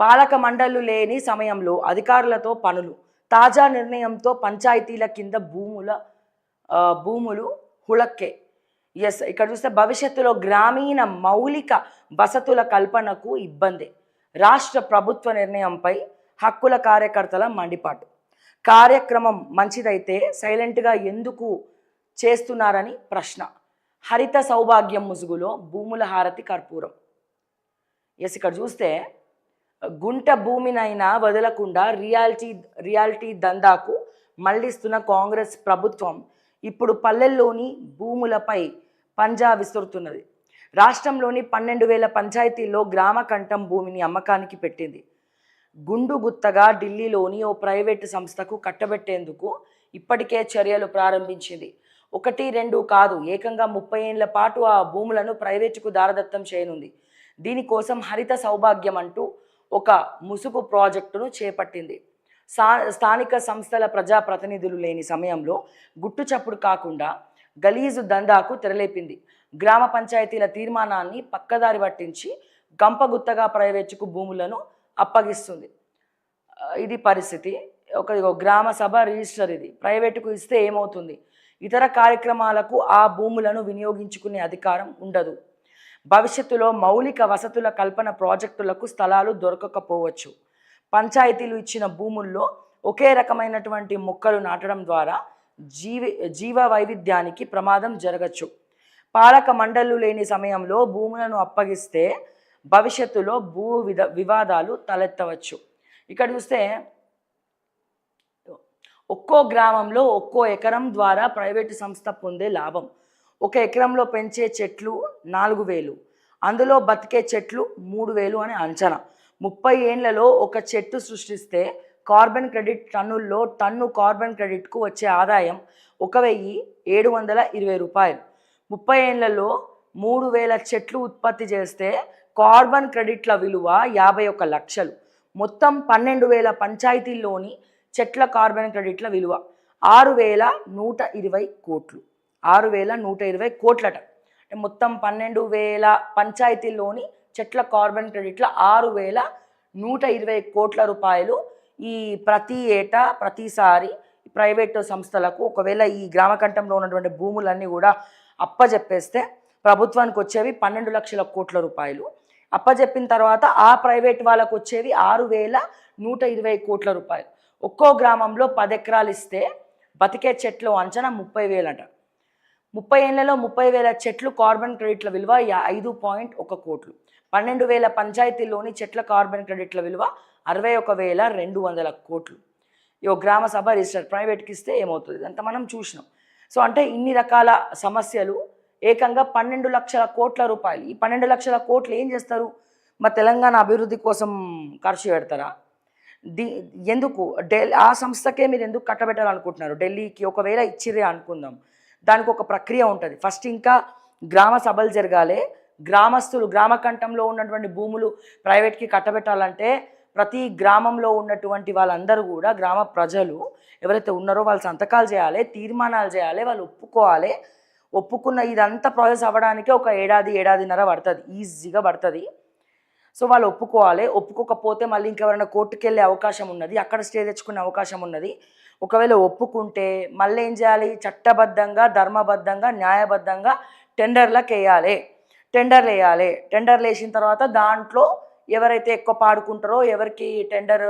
పాలక మండళ్ళు లేని సమయంలో అధికారులతో పనులు తాజా నిర్ణయంతో పంచాయతీల కింద భూముల భూములు హుళక్కే. ఎస్ ఇక్కడ చూస్తే భవిష్యత్తులో గ్రామీణ మౌలిక వసతుల కల్పనకు ఇబ్బంది. రాష్ట్ర ప్రభుత్వ నిర్ణయంపై హక్కుల కార్యకర్తల మండిపాటు. కార్యక్రమం మంచిదైతే సైలెంట్గా ఎందుకు చేస్తున్నారని ప్రశ్న. హరిత సౌభాగ్యం ముసుగులో భూముల హారతి కర్పూరం. ఎస్ ఇక్కడ చూస్తే గుంట భూమినైనా వదలకుండా రియాలిటీ రియాలిటీ దందాకు మళ్ళిస్తున్న కాంగ్రెస్ ప్రభుత్వం ఇప్పుడు పల్లెల్లోని భూములపై పంజా విసురుతున్నది. రాష్ట్రంలోని పన్నెండు వేల పంచాయతీల్లో గ్రామ కంఠం భూమిని అమ్మకానికి పెట్టింది. గుండు గుత్తగా ఢిల్లీలోని ఓ ప్రైవేటు సంస్థకు కట్టబెట్టేందుకు ఇప్పటికే చర్యలు ప్రారంభించింది. ఒకటి రెండు కాదు ఏకంగా ముప్పై ఏళ్ళ పాటు ఆ భూములను ప్రైవేటుకు దారదత్తం చేయనుంది. దీనికోసం హరిత సౌభాగ్యం అంటూ ఒక ముసుగు ప్రాజెక్టును చేపట్టింది. స్థా స్థానిక సంస్థల ప్రజాప్రతినిధులు లేని సమయంలో గుట్టు చప్పుడు కాకుండా గలీజు దందాకు తెరలేపింది. గ్రామ పంచాయతీల తీర్మానాన్ని పక్కదారి పట్టించి గంపగుత్తగా ప్రైవేటుకు భూములను అప్పగిస్తుంది. ఇది పరిస్థితి. ఒక గ్రామ సభ రిజిస్టర్ ఇది. ప్రైవేటుకు ఇస్తే ఏమవుతుంది? ఇతర కార్యక్రమాలకు ఆ భూములను వినియోగించుకునే అధికారం ఉండదు. భవిష్యత్తులో మౌలిక వసతుల కల్పన ప్రాజెక్టులకు స్థలాలు దొరకకపోవచ్చు. పంచాయతీలు ఇచ్చిన భూముల్లో ఒకే రకమైనటువంటి మొక్కలు నాటడం ద్వారా జీవి జీవ వైవిధ్యానికి ప్రమాదం జరగచ్చు. పాలక మండళ్ళు లేని సమయంలో భూములను అప్పగిస్తే భవిష్యత్తులో భూ విధ వివాదాలు తలెత్తవచ్చు. ఇక్కడ చూస్తే ఒక్కో గ్రామంలో ఒక్కో ఎకరం ద్వారా ప్రైవేటు సంస్థ పొందే లాభం. ఒక ఎకరంలో పెంచే చెట్లు నాలుగు వేలు. అందులో బతికే చెట్లు మూడు వేలు అని అంచనా. ముప్పై ఏండ్లలో ఒక చెట్టు సృష్టిస్తే కార్బన్ క్రెడిట్ టన్నుల్లో టన్ను కార్బన్ క్రెడిట్కు వచ్చే ఆదాయం ఒక వెయ్యి ఏడు వందల ఇరవై రూపాయలు. ముప్పై ఏళ్ళలో మూడు వేల చెట్లు ఉత్పత్తి చేస్తే కార్బన్ క్రెడిట్ల విలువ యాభై ఒక లక్షలు. మొత్తం పన్నెండు వేల పంచాయతీల్లోని చెట్ల కార్బన్ క్రెడిట్ల విలువ ఆరు వేల నూట ఇరవై కోట్లు. ఆరు వేల నూట ఇరవై కోట్లట. అంటే మొత్తం పన్నెండు వేల పంచాయతీల్లోని చెట్ల కార్బన్ క్రెడిట్ల ఆరు వేల నూట ఇరవై కోట్ల రూపాయలు ఈ ప్రతి ఏటా ప్రతిసారి ప్రైవేటు సంస్థలకు ఒకవేళ ఈ గ్రామకంఠంలో ఉన్నటువంటి భూములన్నీ కూడా అప్పజెప్పేస్తే ప్రభుత్వానికి వచ్చేవి పన్నెండు లక్షల కోట్ల రూపాయలు. అప్పజెప్పిన తర్వాత ఆ ప్రైవేట్ వాళ్ళకు వచ్చేవి ఆరు వేల నూట ఇరవై కోట్ల రూపాయలు. ఒక్కో గ్రామంలో పది ఎకరాలు ఇస్తే బతికే చెట్లు అంచనా ముప్పై వేలంట. ముప్పై ఏళ్ళలో ముప్పై వేల చెట్లు కార్బన్ క్రెడిట్ల విలువ ఐదు పాయింట్ ఒక కోట్లు. పన్నెండు వేల పంచాయతీల్లోని చెట్ల కార్బన్ క్రెడిట్ల విలువ అరవై ఒక వేల రెండు వందల కోట్లు. ఈ గ్రామ సభ రిజిస్టర్ ప్రైవేట్కి ఇస్తే ఏమవుతుంది? అంత మనం చూసినాం. సో అంటే ఇన్ని రకాల సమస్యలు ఏకంగా పన్నెండు లక్షల కోట్ల రూపాయలు. ఈ పన్నెండు లక్షల కోట్లు ఏం చేస్తారు? మా తెలంగాణ అభివృద్ధి కోసం ఖర్చు పెడతారా? ది ఎందుకు? ఢిల్లీ ఆ సంస్థకే మీరు ఎందుకు కట్టబెట్టాలనుకుంటున్నారు? ఢిల్లీకి ఒకవేళ ఇచ్చిరే అనుకుందాం. దానికి ఒక ప్రక్రియ ఉంటుంది. ఫస్ట్ ఇంకా గ్రామ సభలు జరగాలి. గ్రామస్తులు గ్రామ కంఠంలో ఉన్నటువంటి భూములు ప్రైవేట్కి కట్టబెట్టాలంటే ప్రతి గ్రామంలో ఉన్నటువంటి వాళ్ళందరూ కూడా గ్రామ ప్రజలు ఎవరైతే ఉన్నారో వాళ్ళు సంతకాలు చేయాలి తీర్మానాలు చేయాలి వాళ్ళు ఒప్పుకోవాలి. ఒప్పుకున్న ఇదంతా ప్రాసెస్ అవ్వడానికి ఒక ఏడాది ఏడాదిన్నర పడుతుంది. ఈజీగా పడుతుంది. సో వాళ్ళు ఒప్పుకోవాలి. ఒప్పుకోకపోతే మళ్ళీ ఇంకెవరైనా కోర్టుకు వెళ్ళే అవకాశం ఉన్నది. అక్కడ స్టే తెచ్చుకునే అవకాశం ఉన్నది. ఒకవేళ ఒప్పుకుంటే మళ్ళీ ఏం చేయాలి? చట్టబద్ధంగా ధర్మబద్ధంగా న్యాయబద్ధంగా టెండర్లకు వేయాలి. టెండర్లు వేయాలి. టెండర్లు వేసిన తర్వాత దాంట్లో ఎవరైతే ఎక్కువ పాడుకుంటారో ఎవరికి టెండర్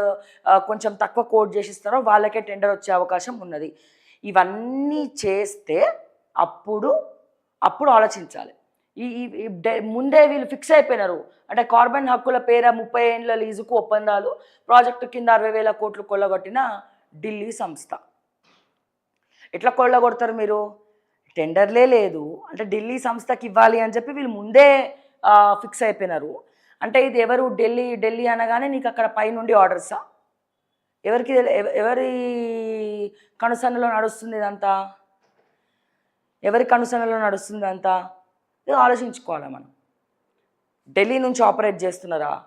కొంచెం తక్కువ కోట్ చేసిస్తారో వాళ్ళకే టెండర్ వచ్చే అవకాశం ఉన్నది. ఇవన్నీ చేస్తే అప్పుడు అప్పుడు ఆలోచించాలి. ఈ డె- ముందే వీళ్ళు ఫిక్స్ అయిపోయినారు. అంటే కార్బన్ హక్కుల పేర ముప్పై ఏళ్ళ లీజుకు ఒప్పందాలు ప్రాజెక్టు కింద అరవై వేల కోట్లు కొల్లగొట్టిన ఢిల్లీ సంస్థ. ఎట్లా కొల్లగొడతారు మీరు? టెండర్లే లేదు. అంటే ఢిల్లీ సంస్థకి ఇవ్వాలి అని చెప్పి వీళ్ళు ముందే ఫిక్స్ అయిపోయినారు. అంటే ఇది ఎవరు ఢిల్లీ ఢిల్లీ అనగానే నీకు అక్కడ పైనుండి ఆర్డర్సా? ఎవరికి ఎవ- ఎవరి కనుసన్నలో నడుస్తుంది ఇదంతా? ఎవరి కనుసన్నలో నడుస్తుంది అంతా? ఇది ఆలోచించుకోవాలి మనం? ఢిల్లీ నుంచి ఆపరేట్ చేస్తున్నారా?